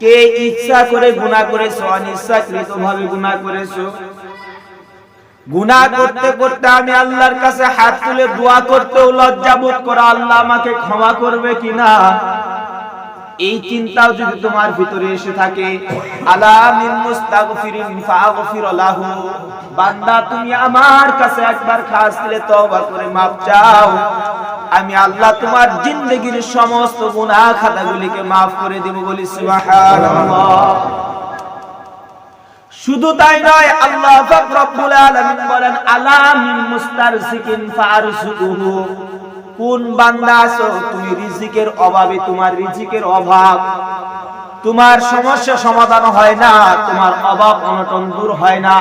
কে ইচ্ছা করে গুনাহ করেছ অনিচ্ছাকৃত ভাবে গুনাহ করেছ? গুনাহ করতে করতে আমি আল্লাহর কাছে হাত তুলে দোয়া করতেও লজ্জা বোধ করা আল্লাহ আমাকে ক্ষমা করবে কিনা? এই চিন্তাও যদি তোমার ভিতরে এসে থাকে বান্দা, তুমি আমার কাছে একবার খাস দিলে করে মাপ চাও। আমি আল্লাহ তোমার সমস্ত খাতাগুলিকে মাফ করে দেব বলি শুধু তাই নয়, আল্লাহ রব্বুল বলেন, আলা কোন বান্দা আছো? তুমি রিজিকের অভাবে, তোমার রিজিকের অভাব। তোমার সমস্যা সমাধান হয় না, তোমার অভাব অনটন দূর হয় না।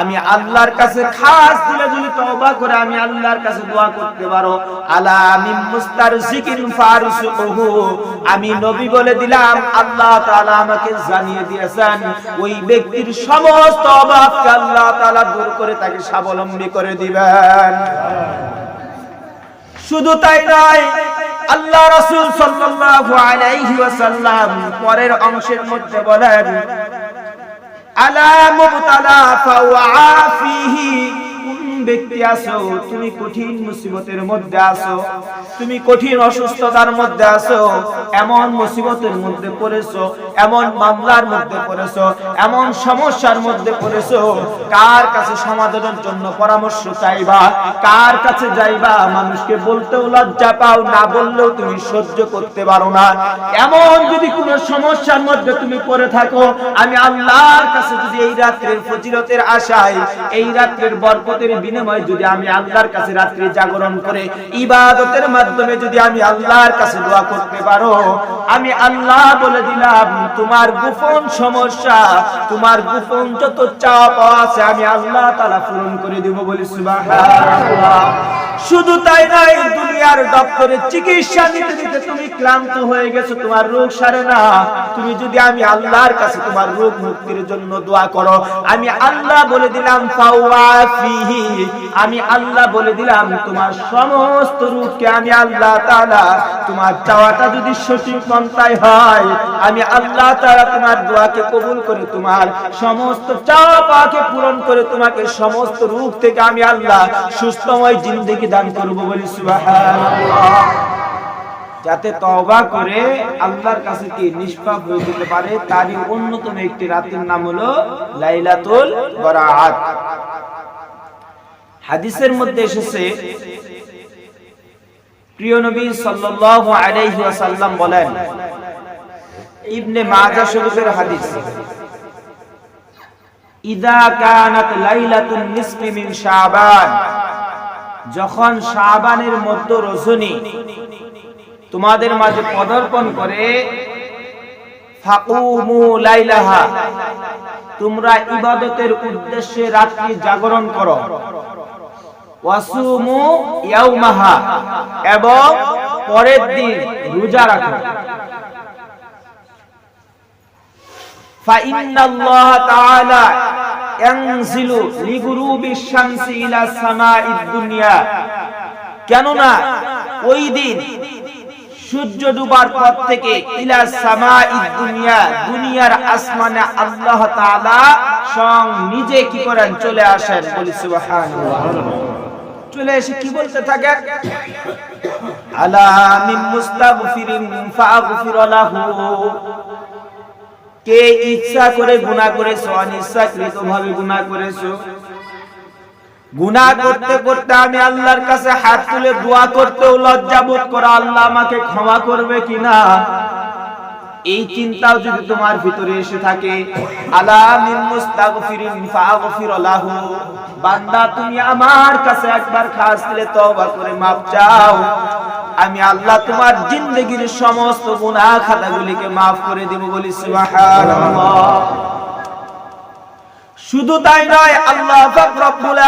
আমি আল্লাহর কাছে খাস দিলে যদি তওবা করে, আমি আল্লাহর কাছে দোয়া করতে পারো। আলা মিন মুস্তারসিকিন ফারসুহু আমি নবী বলে দিলাম, আল্লাহ তাআলা আমাকে জানিয়ে দিয়েছেন, ওই ব্যক্তির সমস্ত অভাবকে আল্লাহ তাআলা দূর করে তাকে স্বাবলম্বী করে দিবেন। শুধু তাই নয়, আল্লাহ রাসূল সাল্লাল্লাহু আলাইহি ওয়াসাল্লাম পরের অংশের মধ্যে বলেন, আলা মুবতালা ফাওয়াফিহি কোন ব্যক্তি আছো, তুমি কঠিন মুসিবতের মধ্যে আছো, তুমি কঠিন অসুস্থতার মধ্যে আছো, এমন মুসিবতের মধ্যে পড়েছো, এমন মামলার মধ্যে পড়েছো, এমন সমস্যার মধ্যে পড়েছো, কার কাছে সমাধানের জন্য পরামর্শ চাইবা, কার কাছে যাইবা, মানুষকে বলতেও লজ্জা পাও, না বললেও তুমি সহ্য করতে পারো না। এমন যদি কোনো সমস্যার মধ্যে তুমি পড়ে থাকো, আমি আল্লাহর কাছে যদি এই রাত্রের ফজিলতের আশায়, এই রাত্রের বরকতের বিনিময়ে যদি আমি আল্লাহর কাছে রাত্রি জাগরণ করে ইবাদতের মাধ্যমে যদি আমি আল্লাহর কাছে দোয়া করতে পারো, আমি আল্লাহ বলে দিলাম, তোমার গোপন সমস্যা, তোমার গোপন যত চাপ আছে আমি আল্লাহ তাআলা পূরণ করে দেব বলি সুবহানাল্লাহ। শুধু তাই নয় দুনিয়ার ডক্টরে চিকিৎসা নিতে নিতে তুমি ক্লান্ত হয়ে গেছো, তোমার রোগ সারে না। তুমি যদি আমি আল্লাহর কাছে তোমার রোগ মুক্তির জন্য দোয়া করো, আমি আল্লাহ বলে দিলাম আমি আল্লাহ বলে দিলাম, তোমার সমস্ত রূপকে আমি আল্লাহ তাআলা, তোমার চাওয়াটা যদি সঠিক পন্থায় হয়, আমি আল্লাহ তাআলা তোমার দোয়াকে কবুল করে, তোমার সমস্ত চাওয়া পাওয়াকে পূরণ করে, তোমাকে সমস্ত রূপ থেকে আমি আল্লাহ সুস্থময় জিন্দেগি দান করব বলি সুবহানাল্লাহ যাতে তওবা করে আল্লাহর কাছে কি নিষ্পাপ হয়ে যেতে পারে, তারই অন্যতম একটি রাতের নাম হলো লাইলাতুল বরাআত। হাদিসের মধ্যে এসেছে, প্রিয় নবী সাল্লাল্লাহু আলাইহি ওয়াসাল্লাম বলেন, ইবনে মাজাহ শরীফের হাদিস, ইদা কানাত লাইলাতুন নিসফি মিন শাবান। যখন শাহবানের মধ্য রজনী তোমাদের মাঝে পদর্পণ করে তোমরা ইবাদতের উদ্দেশ্যে রাত্রি জাগরণ করো। ওয়াসুমু এবং পরের দিন রোজা রাখো। তাআলা ইয়ানজিলু শামসি ইলা দুনিয়া। কেননা ওই দিন সূর্য ডুবার পর থেকে ইলা সামাঈদ দুনিয়া, দুনিয়ার আসমানে আল্লাহ তাআলা সং নিজে কি করেন? চলে আসেন। বলি সুবহানাল্লাহ। চলে এসে কি বলতে থাকেন? আলা মিন মুস্তাগফিরিন ফাগফির লাহু। কে ইচ্ছা করে গুনাহ করেছ অনিচ্ছাকৃত ভাবে গুনাহ করেছ? গুনাহ করতে করতে আমি আল্লাহর কাছে হাত তুলে দোয়া করতেও লজ্জা বোধ করা, আল্লাহ আমাকে ক্ষমা করবে কিনা? এই চিন্তাও যদি তোমার ভিতরে এসে থাকে বান্দা, তুমি আমার কাছে একবার খাস দিলে তওবা করে মাপ চাও। আমি আল্লাহ তোমার জিন্দগির সমস্ত গুণা খাতাগুলিকে মাফ করে দিব, বলি শুধু তাই নয়, আল্লাহ রব্বুল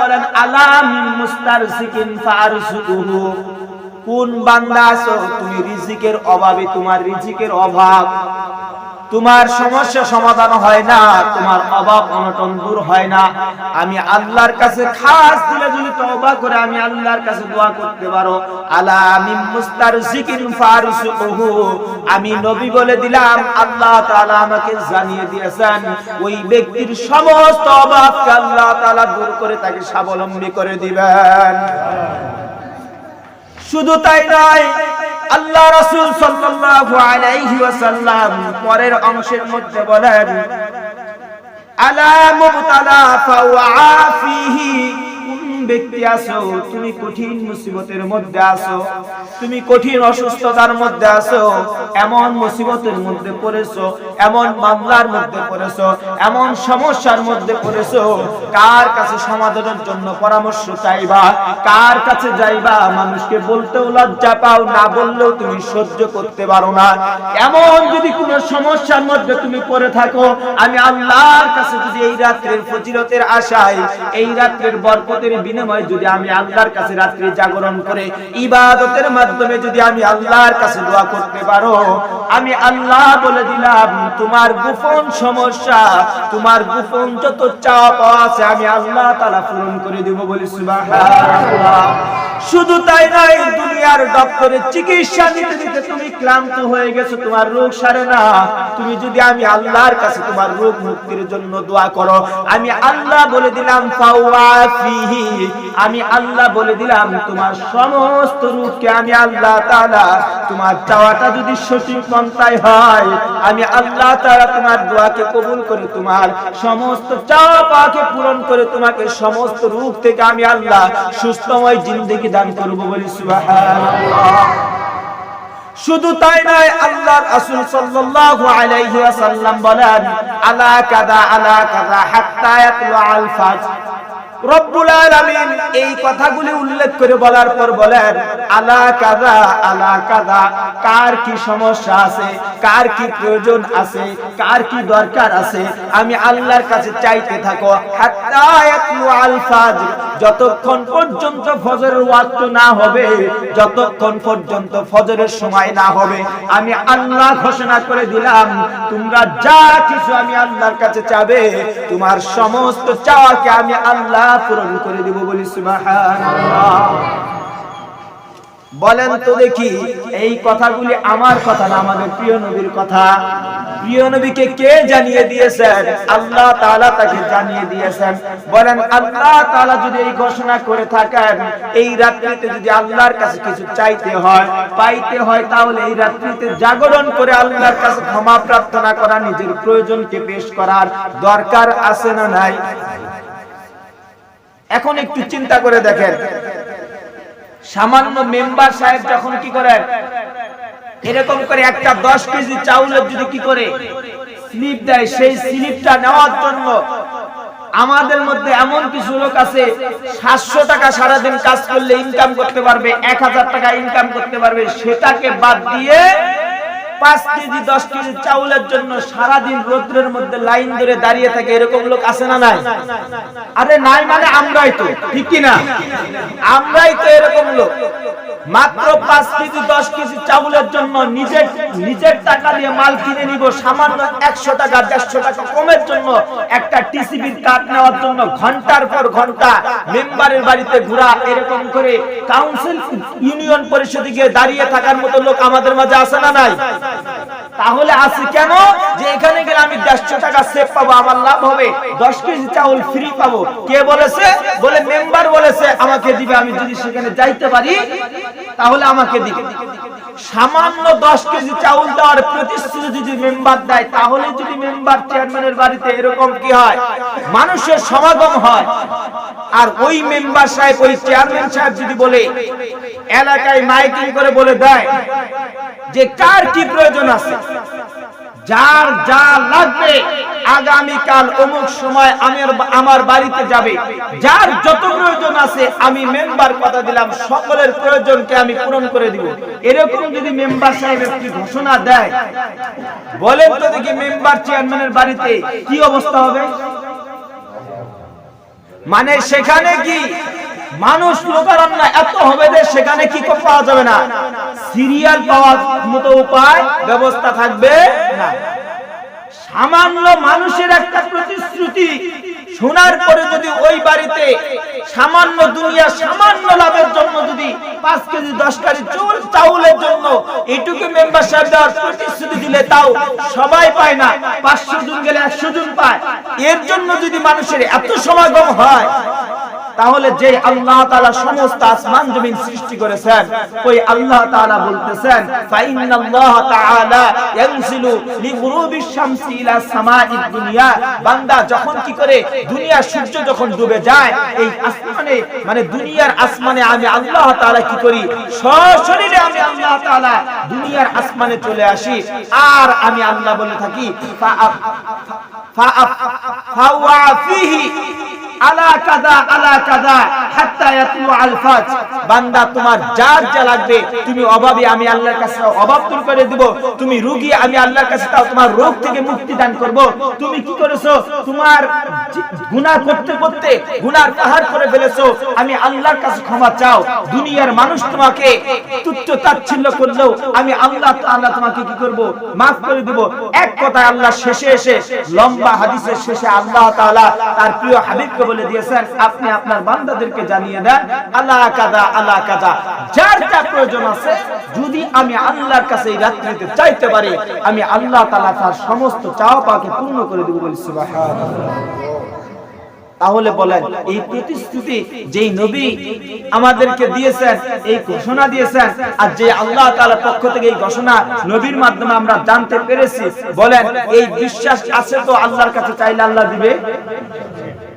বলেন আলাম মুস্তার মুস্তারসিকিন কোন বান্দা আছো? তুমি রিজিকের অভাবে, তোমার রিজিকের অভাব। তোমার সমস্যা সমাধান হয় না, তোমার অভাব অনটন দূর হয় না। আমি আল্লাহর কাছে খাস দিলে যদি তওবা করে, আমি আল্লাহর কাছে দোয়া করতে পারো। আলা আমি মুস্তারজিকিন ফারসুহু আমি নবী বলে দিলাম, আল্লাহ তাআলা আমাকে জানিয়ে দিয়েছেন, ওই ব্যক্তির সমস্ত অভাবকে আল্লাহ তাআলা দূর করে তাকে স্বাবলম্বী করে দিবেন। শুধু তাই নয় আল্লাহ রাসূল সাল্লাল্লাহু আলাইহি ওয়াসাল্লাম পরের অংশের মধ্যে বলেন, আলা মুবতালা ফাওয়াফিহি ব্যক্তি আছো? তুমি কঠিন মুসিবতের মধ্যে আছো, তুমি কঠিন অসুস্থতার মধ্যে আছো, এমন মুসিবতের মধ্যে পড়েছো এমন মামলার মধ্যে পড়েছো, এমন সমস্যার মধ্যে পড়েছো, কার কাছে সমাধানের জন্য পরামর্শ চাইবা, কার কাছে যাইবা, মানুষকে বলতেও লজ্জা পাও, না বললেও তুমি সহ্য করতে পারো না। এমন যদি কোনো সমস্যার মধ্যে তুমি পড়ে থাকো, আমি আল্লাহর কাছে যদি এই রাত্রের ফজিলতের আশায়, এই রাত্রের বরকতের বিনিময়ে যদি আমি আল্লাহর কাছে রাত্রি জাগরণ করে, ইবাদতের মাধ্যমে যদি আমি আল্লাহর কাছে দোয়া করতে পারো, আমি আল্লাহ বলে দিলাম তোমার গোপন সমস্যা, তোমার গোপন যত চাপ আছে, আমি আল্লাহ তাআলা পূরণ করে দেব বলি সুবহানাল্লাহ। শুধু তাই নয়, দুনিয়ার ডক্টরে চিকিৎসা নিতে নিতে তুমি ক্লান্ত হয়ে গেছো, তোমার রোগ সারে না। তুমি যদি আমি আল্লাহর কাছে তোমার রোগ মুক্তির জন্য দোয়া করো, আমি আল্লাহ বলে দিলাম ফাওয়াফিহি আমি আল্লাহ বলে দিলাম, তোমার সমস্ত রূপকে আমি আল্লাহ তাআলা, তোমার চাওয়াটা যদি সঠিক পন্থায় হয়, আমি আল্লাহ তাআলা তোমার দোয়াকে কবুল করে, তোমার সমস্ত চাওয়া পাওয়াকে পূরণ করে, তোমাকে সমস্ত রূপ থেকে আমি আল্লাহ সুস্থময় জিন্দেগি দান করব বলি শুধু তাই নয়, আল্লাহর রাসূল সাল্লাল্লাহু আলাইহি ওয়াসাল্লাম বলেন, আলা কাদা আলা কাদা, হাত্তা ইয়াতলু আল ফাজর। এই কথাগুলি উল্লেখ করে বলার পর বলেন, আলা কাদা আলা কাদা কার কি সমস্যা আছে, কার কি প্রয়োজন আছে, কার কি দরকার আছে, আমি আল্লাহর কাছে চাইতে থাকো যতক্ষণ পর্যন্ত ফজরের ওয়াক্ত না হবে, যতক্ষণ পর্যন্ত ফজরের সময় না হবে, আমি আল্লাহ ঘোষণা করে দিলাম, তোমরা যা কিছু আমি আল্লাহর কাছে চাবে, তোমার সমস্ত চাওয়াকে আমি আল্লাহ পূরণ করে দিব বলি বলেন তো দেখি, এই কথাগুলি আমার কথা না আমাদের প্রিয় নবীর কথা? প্রিয় নবীকে কে জানিয়ে দিয়েছেন? আল্লাহ তাআলা তাকে জানিয়ে দিয়েছেন। বলেন, আল্লাহ তাআলা যদি এই ঘোষণা করে থাকেন, এই রাত্রিতে যদি আল্লাহর কাছে কিছু চাইতে হয়, পাইতে হয়, তাহলে এই রাত্রিতে জাগরণ করে আল্লাহর কাছে ক্ষমা প্রার্থনা করা নিজের প্রয়োজনকে পেশ করার দরকার আছে না নাই? এখন একটু চিন্তা করে দেখেন। সামান্য মেম্বার সাহেব যখন কি করেন এরকম করে একটা দশ কেজি চাউলের যদি কি করে স্লিপ দেয় সেই স্লিপটা নেওয়ার জন্য আমাদের মধ্যে এমন কিছু লোক আছে সাতশো টাকা সারাদিন কাজ করলে ইনকাম করতে পারবে এক হাজার টাকা ইনকাম করতে পারবে সেটাকে বাদ দিয়ে পাঁচ কেজি, দশ কেজি চাউলের জন্য সারাদিন রৌদ্রের মধ্যে লাইন ধরে দাঁড়িয়ে থাকে, এরকম লোক আছে না নাই? আরে নাই মানে আমরাই তো, ঠিক কি না আমরাই তো এরকম লোক। মাত্র পাঁচ কেজি, দশ কেজি চাউলের জন্য নিজের নিজের টাকা দিয়ে মাল কিনে নিব। সামান্য একশো টাকা, দেড়শো টাকা কমের জন্য একটা টিসিবির কার্ড নেওয়ার জন্য ঘণ্টার পর ঘণ্টা মেম্বারের বাড়িতে ঘোরা, এরকম করে কাউন্সিল ইউনিয়ন পরিষদে গিয়ে দাঁড়িয়ে থাকার মতো লোক আমাদের মাঝে আসে না নাই? তাহলে আছে কেন? যে এখানে গেলে আমি দেড়শো টাকা সেভ পাবো, আমার লাভ হবে। দশ কেজি চাউল ফ্রি পাবো। কে বলেছে? বলে মেম্বার বলেছে, আমাকে দিবে, আমি যদি সেখানে যাইতে পারি, তাহলে আমাকে দিবে। সামান্য দশ কেজি চাউল দেওয়ার প্রতিশ্রুতি যদি মেম্বার দেয়, তাহলে যদি মেম্বার চেয়ারম্যানের বাড়িতে এরকম কি হয়? মানুষের সমাগম হয়। আর ওই মেম্বার সাহেব, ওই চেয়ারম্যান সাহেব যদি বলে, এলাকায় মাইকিং করে বলে দেয়, যে কার কি প্রয়োজন আছে? যার যা লাগবে, আগামীকাল অমুক সময় আমার আমার বাড়িতে যাবে। যার যত প্রয়োজন আছে, আমি মেম্বার কথা দিলাম, সকলের প্রয়োজনকে আমি পূরণ করে দিব। এরকম যদি মেম্বার সাহেব একটি ঘোষণা দেয়, বলেন তো দেখি মেম্বার চেয়ারম্যানের বাড়িতে কি অবস্থা হবে? মানে সেখানে কি মানুষ এত হবে যে সেখানে কি পাওয়া যাবে না। সিরিয়াল পাওয়ার মতো উপায়, ব্যবস্থা থাকবে না। সামান্য মানুষের একটা প্রতিশ্রুতি, শোনার পরে যদি ওই বাড়িতে সামান্য দুনিয়া, সামান্য লাভের জন্য যদি পাঁচ কেজি, দশ কেজি চুল, চাউলের জন্য এটুকু মেম্বার মেম্বারশিপ দেওয়ার প্রতিশ্রুতি দিলে তাও সবাই পায় না, পাঁচশো জন গেলে একশো জন পায়। এর জন্য যদি মানুষের এত সমাগম হয় তাহলে যে আল্লাহ তাআলা সমস্ত আসমান জমিন সৃষ্টি করেছেন, ওই আল্লাহ তাআলা বলতেছেন ফাইনাল্লাহ তাআলা ইয়ানজিলু লিগুরুবিশ শামসি ইলা সামাইদ দুনিয়া। বান্দা যখন কি করে, দুনিয়া সূর্য যখন ডুবে যায়, এই আসমানে মানে দুনিয়ার আসমানে আমি আল্লাহ তাআলা কি করি? সশরীরে আমি আল্লাহ তাআলা দুনিয়ার আসমানে চলে আসি। আর আমি আল্লাহ বলে থাকি, ফা ফা ফিহি আলা কাদা আলা কাদা, হাত্তা আল ফাজ বান্দা, তোমার যার যা লাগবে, তুমি আমি আল্লাহর কাছে অভাব দূর করে দিব। তুমি রোগী, আমি আল্লাহর কাছে তাও তোমার রোগ থেকে মুক্তি দান করব। তুমি কি করেছ? তোমার গুনাহ করতে করতে গুনার পাহাড় করে ফেলেছো। আমি আল্লাহর কাছে ক্ষমা চাও। দুনিয়ার মানুষ তোমাকে তুচ্ছ তাচ্ছিল্য করলেও আমি আল্লাহ তাআলা তোমাকে কি করব? maaf করে দিব। এক কথায় আল্লাহ শেষে এসে, লম্বা হাদিসের শেষে আল্লাহ তাআলা তার প্রিয় হাবিবকে বলে দিয়েছেন, আপনি আপনার বান্দাদেরকে জানিয়ে দেন আল্লাহ কাদা আল্লাহ কাদা। যার যা প্রয়োজন আছে, যদি আমি আল্লাহর কাছে এই রাত্রিতে চাইতে পারি, আমি আল্লাহ তালা তার সমস্ত চাওয়া পাকে পূর্ণ করে দেবো বলি তাহলে বলেন, এই প্রতিশ্রুতি যেই নবী আমাদেরকে দিয়েছেন, এই ঘোষণা দিয়েছেন, আর যে আল্লাহ তাআলার পক্ষ থেকে এই ঘোষণা নবীর মাধ্যমে আমরা জানতে পেরেছি, বলেন, এই বিশ্বাস আছে তো আল্লাহর কাছে চাইলে আল্লাহ দিবে?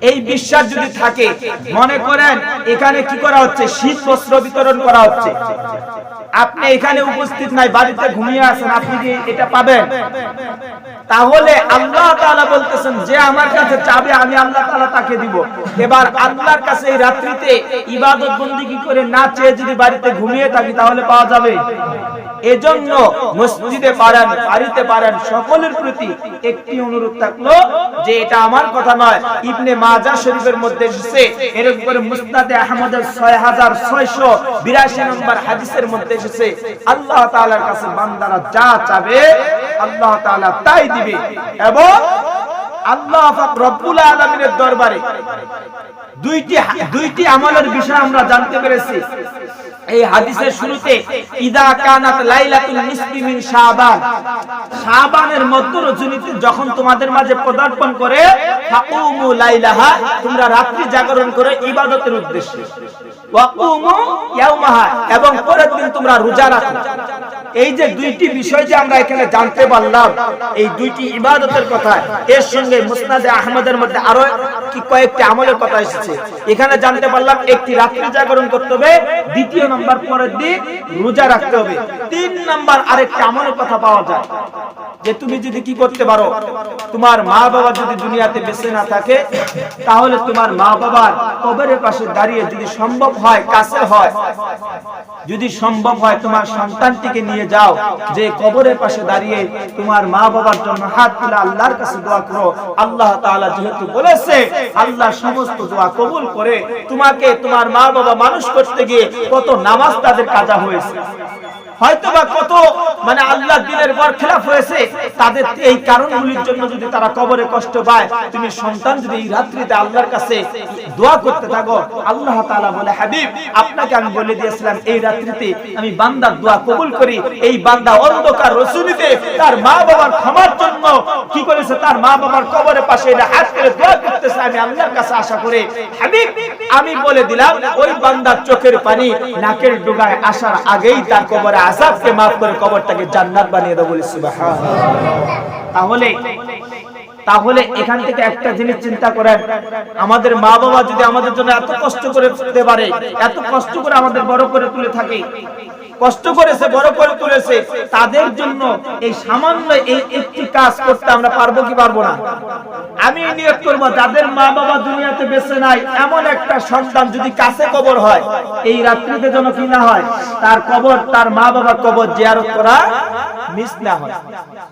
এই বিশ্বাস যদি থাকে, মনে করেন, এখানে কি করা হচ্ছে? শীত বস্ত্র বিতরণ করা হচ্ছে। আপনি এখানে উপস্থিত নাই, বাড়িতে ঘুমিয়ে আছেন, আপনি কি এটা পাবেন? তাহলে আল্লাহ তাআলা বলতেছেন, যে আমার কাছে চাবে, আমি আল্লাহ তাআলা তাকে দিব। এবার আল্লাহর কাছে এই রাত্রিতে ইবাদত বন্দেগী করে না চেয়ে যদি বাড়িতে ঘুমিয়ে থাকি, তাহলে পাওয়া যাবে? এজন্য মসজিদে পারেন, বাড়িতে পারেন, সকলের প্রতি একটি অনুরোধ থাকল যে এটা আমার কথা নয়, ইবনে মাজা শরীফের মধ্যে এসেছে। এরকম করে মুসনাদে আহমদের 6682 নম্বর হাদিসের মধ্যে এসেছে, আল্লাহ তাআলার কাছে বান্দারা যা চাবে আল্লাহ তাআলা তাই দিবে। এবং আল্লাহ রব্বুল আলামিনের দরবারে দুইটি দুইটি আমলের বিষয় আমরা জানতে পেরেছি। এই হাদিসের শুরুতে, ইদা কানাত লাইলাতুল নিসফি মিন শাবান। শাবানের মধ্য রজনীতে যখন তোমাদের মাঝে পদার্পণ করে, ফাকুমু লাইলাহা, তোমরা রাত্রি জাগরণ করে ইবাদতের উদ্দেশ্যে। এবং পরের দিন তোমরা রোজা রাখো। এই যে দুইটি বিষয় যে আমরা এখানে জানতে পারলাম, এই দুইটি ইবাদতের কথা, এর সঙ্গে মুসনাদে আহমদের মধ্যে আরও কি কয়েকটি আমলের কথা এসেছে। এখানে জানতে পারলাম, একটি রাত্রি জাগরণ করতে হবে, দ্বিতীয় নাম্বার পরের দিন রোজা রাখতে হবে। তিন নাম্বার আরেকটি আমলের কথা পাওয়া যায়, যে তুমি যদি কি করতে পারো, তোমার মা বাবা যদি দুনিয়াতে বেঁচে না থাকে, তাহলে তোমার মা বাবার কবরের পাশে দাঁড়িয়ে যদি সম্ভব হয় কাছে হয়, যদি সম্ভব হয় তোমার সন্তানটিকে নিয়ে যাও, যে কবরের পাশে দাঁড়িয়ে তোমার মা বাবার জন্য হাত তুলে আল্লাহর কাছে দোয়া করো। আল্লাহ তাআলা যেহেতু বলেছে, আল্লাহ সমস্ত দোয়া কবুল করে তোমাকে তোমার মা বাবা মানুষ করতে গিয়ে কত নামাজ তাদের কাজা হয়েছে। হয়তোবা কত মানে আল্লাহ দিনের পর খেলাফ হয়েছে, তাদের এই কারণগুলির জন্য যদি তারা কবরে কষ্ট পায়, তুমি সন্তান যদি এই রাত্রিতে আল্লাহর কাছে দোয়া করতে থাকো, আল্লাহ তাআলা বলে, হাবিব, আপনাকে আমি বলে দিয়েছিলাম, এই রাত্রিতে আমি বান্দার দোয়া কবুল করি, এই বান্দা অন্ধকার রসুলিতে তার মা বাবার ক্ষমার জন্য কি করেছে, তার মা বাবার কবরের পাশে এটা হাত করে দোয়া করতেছে, আমি আল্লাহর কাছে আশা করে, হাবিব, আমি বলে দিলাম, ওই বান্দার চোখের পানি নাকের ডোগায় আসার আগেই তার কবরে আযাবকে মাফ করে কবরটাকে জান্নাত বানিয়ে দেবো বলি তাহলে তাহলে এখান থেকে একটা জিনিস চিন্তা করেন, আমাদের মা বাবা যদি আমাদের জন্য এত কষ্ট করে তুলতে পারে, এত কষ্ট করে আমাদের বড় করে তুলে থাকে কষ্ট করেছে, বড় করে তুলেছে, তাদের জন্য এই সামান্য এই একটি কাজ করতে আমরা পারব কি পারব না? আমি নিয়োগ করব, যাদের মা বাবা দুনিয়াতে বেঁচে নাই, এমন একটা সন্তান যদি কাছে কবর হয়, এই রাত্রিতে যেন কি না হয়, তার কবর, তার মা বাবার কবর জিয়ারত করা মিস না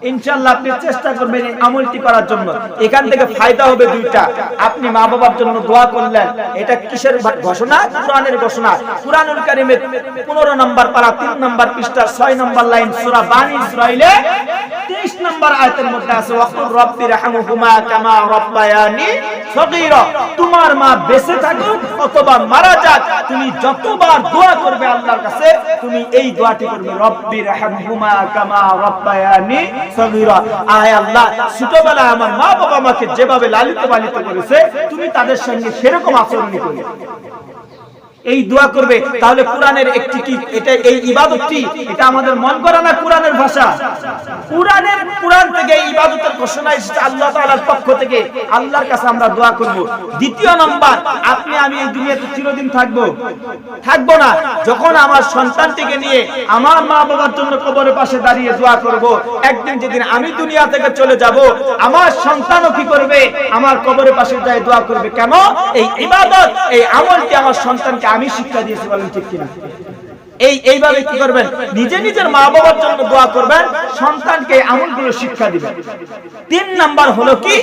ইনশাআল্লাহ আপনি চেষ্টা করবেন এই আমলটি করার জন্য। এখান থেকে ফায়দা হবে দুইটা। আপনি মা বাবার জন্য দোয়া করলেন। এটা কিসের ঘোষণা? কোরআনের ঘোষণা। কোরআনুল কারীমের 15 নম্বর পারা 3 নম্বর পৃষ্ঠা 6 নম্বর লাইন সূরা বানী ইসরাইলে 23 নম্বর আয়াতের মধ্যে আছে ওয়াকুর রব্বি রাহমুহুমা কামা রব্বায়ানি সগীরা। তোমার মা বেঁচে থাকুক অথবা মারা যাক, তুমি যতবার দোয়া করবে আল্লাহর কাছে, তুমি এই দোয়াটি করবে, রব্বি কামা রব্বায়ানি সগীরা। আয় আল্লাহ আমার মা বাবা আমাকে যেভাবে লালিত পালিত করেছে, তুমি তাদের সঙ্গে সেরকম আচরণ করবে এই দোয়া করবে, তাহলে কোরআনের একটি কি? এটা এই ইবাদতটি? এটা আমাদের মন করা না কোরআনের ভাষা? কোরআনের, কোরআন থেকে এই ইবাদতের ঘোষণা এসেছে আল্লাহ তাআলার পক্ষ থেকে। আল্লাহর কাছে আমরা দোয়া করব। দ্বিতীয় নম্বর, আপনি, আমি এই দুনিয়াতে চিরদিন থাকব। থাকব না। যখন আমার সন্তানটিকে নিয়ে আমার মা বাবার জন্য কবরের পাশে দাঁড়িয়ে দোয়া করব, একদিন যেদিন আমি দুনিয়া থেকে চলে যাব, আমার সন্তানও কি করবে? আমার কবরের পাশে যায় দোয়া করবে। কেন? এই ইবাদত, এই আমলটি আমার সন্তানকে আমি শিক্ষা দিয়েছি বলেন ঠিক কিনা এই, এইভাবে কি করবেন? নিজে নিজের মা বাবার জন্য দোয়া করবেন, সন্তানকে এই আমলগুলো শিক্ষা দিবেন। তিন নাম্বার হলো কি?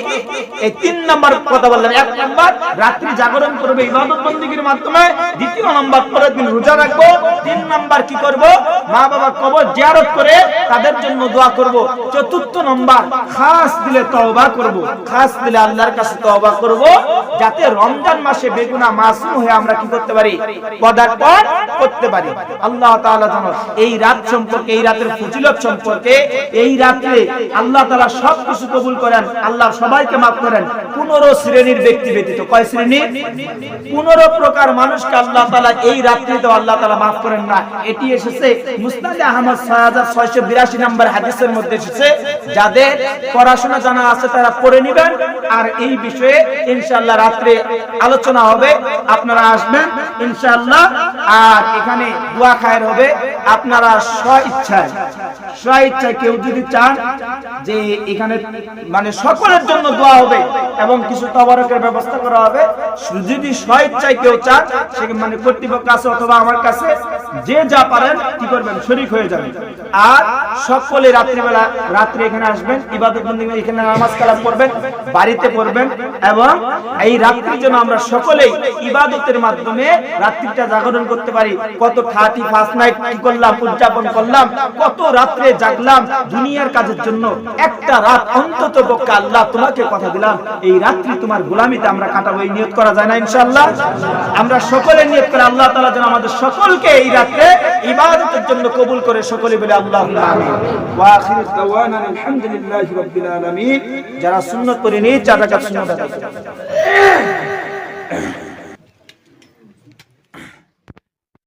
এই তিন নাম্বার কথা বললাম, এক নাম্বার, রাত্রি জাগরণ করবে ইবাদত বন্দীগীর মাধ্যমে, দ্বিতীয় নাম্বার, পরের দিন রোজা রাখব, তিন নাম্বার কি করব? মা বাবা কবর জিয়ারত করে তাদের জন্য দোয়া করব। চতুর্থ নাম্বার, খাস দিলে তওবা করব। খাস দিলে আল্লাহর কাছে তওবা করব, যাতে রমজান মাসে বেগুনা মাসুম হয়ে আমরা কি করতে পারি? পদার্পণ করতে পারি। আল্লাহ জানো এই রাত সম্পর্কে, এই রাতের ফজিলত সম্পর্কে, এই রাতে আল্লাহ তাআলা সব কিছু কবুল করেন, আল্লাহ সবাইকে মাফ করেন। পনেরো শ্রেণির ব্যক্তি ব্যতীত, কয় শ্রেণি? পনেরো প্রকার মানুষকে আল্লাহ তাআলা এই রাত্রিতে আল্লাহ তাআলা মাফ করেন না। এটি এসেছে মুসনাদে আহমদ ছয় হাজার ছয়শো বিরাশি নম্বর হাদিসের মধ্যে এসেছে। যাদের পড়াশোনা জানা আছে তারা পড়ে নিবেন। আর এই বিষয়ে ইনশাআল্লাহ রাত্রে আলোচনা হবে। আপনারা আসবেন ইনশাআল্লাহ। আর এখানে দোয়া খায়ের হবে আপনারা স্ব ইচ্ছায়। মানে মানে আমার কাছে, যে যা পারেন, কি করবেন? শরীক হয়ে যাবেন। আর সকলে রাত্রিবেলা, রাত্রে এখানে আসবেন এখানে নামাজ কালাম করবেন বাড়িতে পড়বেন এবং এই রাত্রির জন্য আমরা সকলেই ইবাদতের মাধ্যমে রাত্রিটা জাগরণ করতে পারি। কত থার্টি ফার্স্ট নাইট কি করলাম, উদযাপন করলাম, কত রাত্রে জাগলাম দুনিয়ার কাজের জন্য একটা রাত অন্তত পক্ষে আল্লাহ তোমাকে কথা দিলাম। এই রাত্রি তোমার গোলামিতে আমরা কাটাবো, এই নিয়ত করা যায় না ইনশাআল্লাহ। আমরা সকলে নিয়ত করে আল্লাহ তাআলা যেন আমাদের সকলকে এই রাত্রে ইবাদতের জন্য কবুল করে সকলে বলে আল্লাহ আমিন। ওয়া আখিরু দাওয়ানা আলহামদুলিল্লাহি রাব্বিল আলামিন। যারা সুন্নাত পড়ে নিয়ে চার রাকাত সুন্নাত আদায় করে।